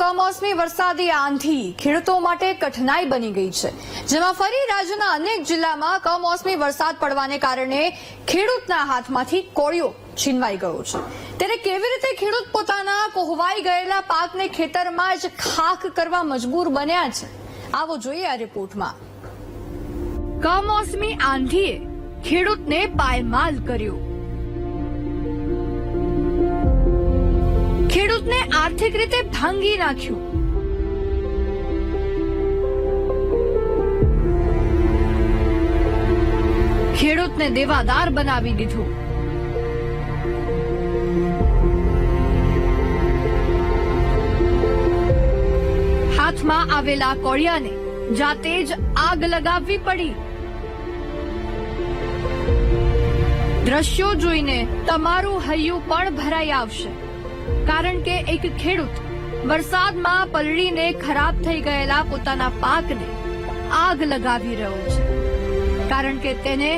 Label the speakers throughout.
Speaker 1: કમોસમી વરસાદી આંધી ખેડૂતો માટે કઠિનાઈ બની ગઈ છે. જેમાં ફરી રાજ્યના અનેક જિલ્લામાં કમોસમી વરસાદ પડવાને કારણે ખેડૂતના હાથમાંથી કોળિયો છીનવાઈ ગયો છે. ત્યારે કેવી રીતે ખેડૂત પોતાના કોહવાઈ ગયેલા પાકને ખેતરમાં જ ખાખ કરવા મજબૂર બન્યા છે? આવો જોઈએ આ રિપોર્ટમાં. કમોસમી આંધીએ ખેડૂતને પાયમાલ કર્યો. ખેડૂતને આર્થિક રીતે ભાંગી નાખ્યું. ખેડૂતને દેવાદાર બનાવી દીધું. હાથમાં આવેલા કોળિયાને જાતે જ આગ લગાવવી પડી. દ્રશ્યો જોઈને તમારું હૈયું પણ ભરાઈ આવશે. કારણ કે એક ખેડૂત વરસાદમાં પલળીને ખરાબ થઈ ગયેલા પોતાના પાકને આગ લગાવી રહ્યો છે. કારણ કે તેને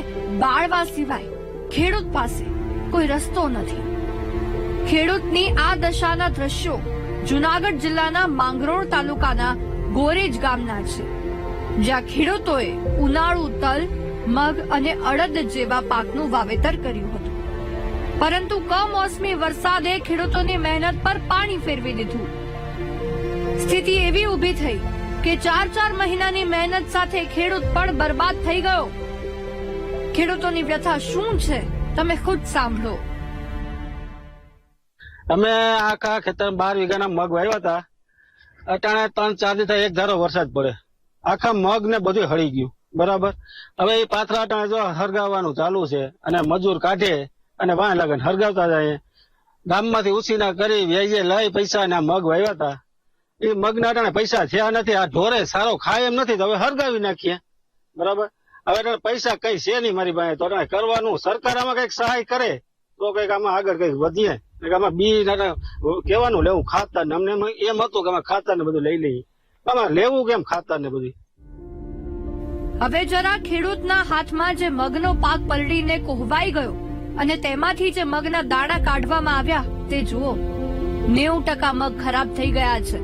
Speaker 1: બાળવા સિવાય ખેડૂત પાસે કોઈ રસ્તો નથી. ખેડૂતની આ દશાના દ્રશ્યો જુનાગઢ જિલ્લાના માંગરોળ તાલુકાના ગોરેજ ગામના છે, જ્યાં ખેડૂતોએ ઉનાળુ તલ, મગ અને અડદ જેવા પાકનું વાવેતર કર્યું હતું. પરંતુ કમોસમી વરસાદે ખેડૂતોની મહેનત પર પાણી ફેરવી દીધું. સ્થિતિ એવી ઊભી થઈ કે ચાર ચાર મહિનાની મહેનત સાથે ખેડૂત પણ બરબાદ થઈ ગયો. ખેડૂતોની વ્યથા શું છે, તમે ખુદ સાંભળો.
Speaker 2: અમે આખા ખેતર બાર વીઘાના મગ વાવ્યા હતા. અટાણે ત્રણ ચાર દિવસ એક ધારો વરસાદ પડે. આખા મગ ને બધું હળી ગયું. બરાબર? હવે એ પાથરા અટાણે જો હરગાવવાનું ચાલુ છે અને મજૂર કાઢે અને વાહ લગન હરગાવતા જાય ગામમાંથી ઉછીના કરી વ્યાજે લઈ પૈસા ને મગ વાવ્યા હતા એ મગ ના પૈસા થયા નથી, આ ઢોરે સારો ખાય એમ નથી, તો હવે હરગાવી નાખીએ. બરાબર? હવે પૈસા કઈ છે નહીં મારી પાસે, તો કરવાનું, સરકાર આમાં કંઈક સહાય કરે, તો કંઈક આમાં આગળ કંઈક વધીએ. આમાં બી કેવાનું લેવું, ખાતર ને અમને એમ હતું કે અમે ખાતર ને બધું લઈ લઈએ. આમાં લેવું કેમ ખાતર ને બધું?
Speaker 1: હવે જરા ખેડૂતના હાથમાં જે મગનો પાક પલળીને કોહવાઈ ગયો અને તેમાંથી જે મગના દાણા કાઢવામાં આવ્યા, તે જુઓ. નેવું ટકા મગ ખરાબ થઈ ગયા છે.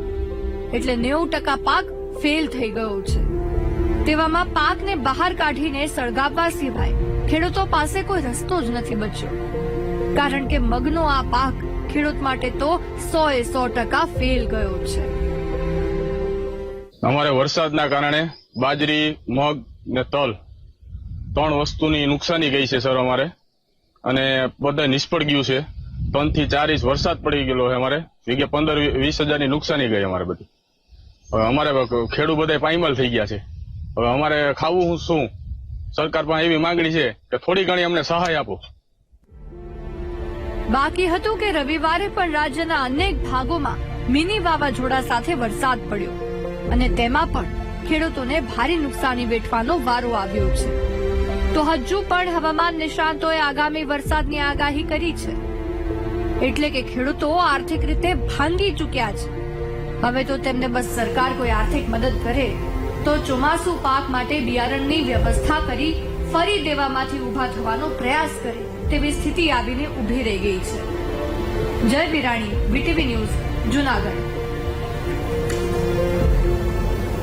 Speaker 1: એટલે નેવું ટકા પાક ફેલ થઈ ગયો છે. તેવામાં પાકને બહાર કાઢીને સળગાવવા સિવાય ખેડૂતો પાસે કોઈ રસ્તો જ નથી બચ્યો. કારણ કે મગનો આ પાક ખેડૂત માટે તો સો એ સો ટકા ફેલ ગયો છે.
Speaker 3: અમારે વરસાદના કારણે બાજરી, મગ ને તલ ત્રણ વસ્તુની નુકસાની ગઈ છે, સર, અમારે. અને બધા નિષ્ફળ ગયું છે. ત્રણથી ચાર ઇંચ વરસાદ પડી ગયેલો છે અમારે. વીઘે પંદર વીસ હજારની નુકસાની ગઈ અમારે બધી. હવે અમારે ખેડૂત બધા પાયમાલ થઈ ગયા છે. હવે અમારે ખાવું શું? સરકાર પણ એવી માંગણી છે કે થોડી ઘણી અમને સહાય આપો.
Speaker 1: બાકી હતું કે રવિવારે પણ રાજ્યના અનેક ભાગોમાં મિની વાવાઝોડા સાથે વરસાદ પડ્યો. અને તેમાં પણ ખેડૂતોને ભારે નુકસાની વેઠવાનો વારો આવ્યો છે. તો હજુ પણ હવામાન નિષ્ણાંતોએ આગામી વરસાદની આગાહી કરી છે. એટલે કે ખેડૂતો આર્થિક રીતે ભાંગી ચૂક્યા છે. હવે તો તેમને બસ સરકાર કોઈ આર્થિક મદદ કરે, તો ચોમાસુ પાક માટે બિયારણની વ્યવસ્થા કરી ફરી દેવામાંથી ઊભા થવાનો પ્રયાસ કરે, તેવી સ્થિતિ આવીને ઊભી રહી ગઈ છે. જય બિરાણી વીટીવી ન્યૂઝ, જુનાગઢ.